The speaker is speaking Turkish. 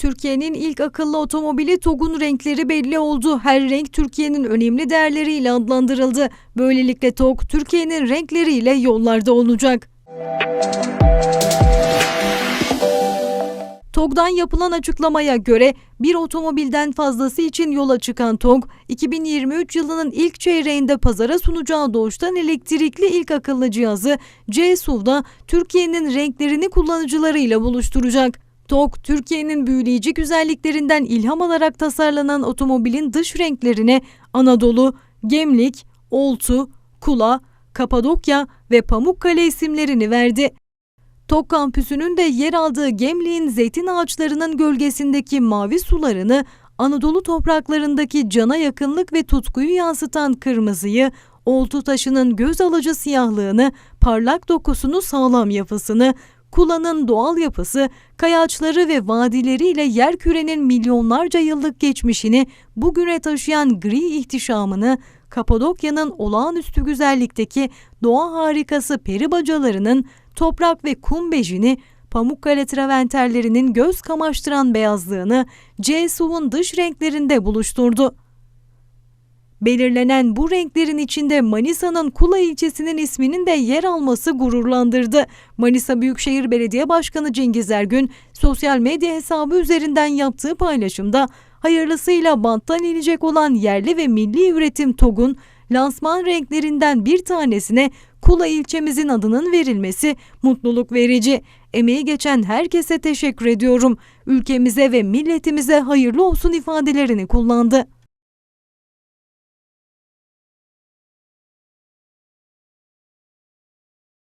Türkiye'nin ilk akıllı otomobili TOG'un renkleri belli oldu. Her renk Türkiye'nin önemli değerleriyle adlandırıldı. Böylelikle TOG Türkiye'nin renkleriyle yollarda olacak. TOG'dan yapılan açıklamaya göre bir otomobilden fazlası için yola çıkan TOG, 2023 yılının ilk çeyreğinde pazara sunacağı doğuştan elektrikli ilk akıllı cihazı C-SUV'da Türkiye'nin renklerini kullanıcılarıyla buluşturacak. TOG, Türkiye'nin büyüleyici güzelliklerinden ilham alarak tasarlanan otomobilin dış renklerine Anadolu, Gemlik, Oltu, Kula, Kapadokya ve Pamukkale isimlerini verdi. TOK kampüsünün de yer aldığı Gemlik'in zeytin ağaçlarının gölgesindeki mavi sularını, Anadolu topraklarındaki cana yakınlık ve tutkuyu yansıtan kırmızıyı, oltu taşının göz alıcı siyahlığını, parlak dokusunu sağlam yapısını, Kula'nın doğal yapısı, kayaçları ve vadileriyle yerkürenin milyonlarca yıllık geçmişini bugüne taşıyan gri ihtişamını, Kapadokya'nın olağanüstü güzellikteki doğa harikası peri bacalarının toprak ve kum bejini, Pamukkale traventerlerinin göz kamaştıran beyazlığını C-SUV'un dış renklerinde buluşturdu. Belirlenen bu renklerin içinde Manisa'nın Kula ilçesinin isminin de yer alması gururlandırdı. Manisa Büyükşehir Belediye Başkanı Cengiz Ergün sosyal medya hesabı üzerinden yaptığı paylaşımda hayırlısıyla banttan inecek olan yerli ve milli üretim TOG'un lansman renklerinden bir tanesine Kula ilçemizin adının verilmesi mutluluk verici. Emeği geçen herkese teşekkür ediyorum. Ülkemize ve milletimize hayırlı olsun ifadelerini kullandı.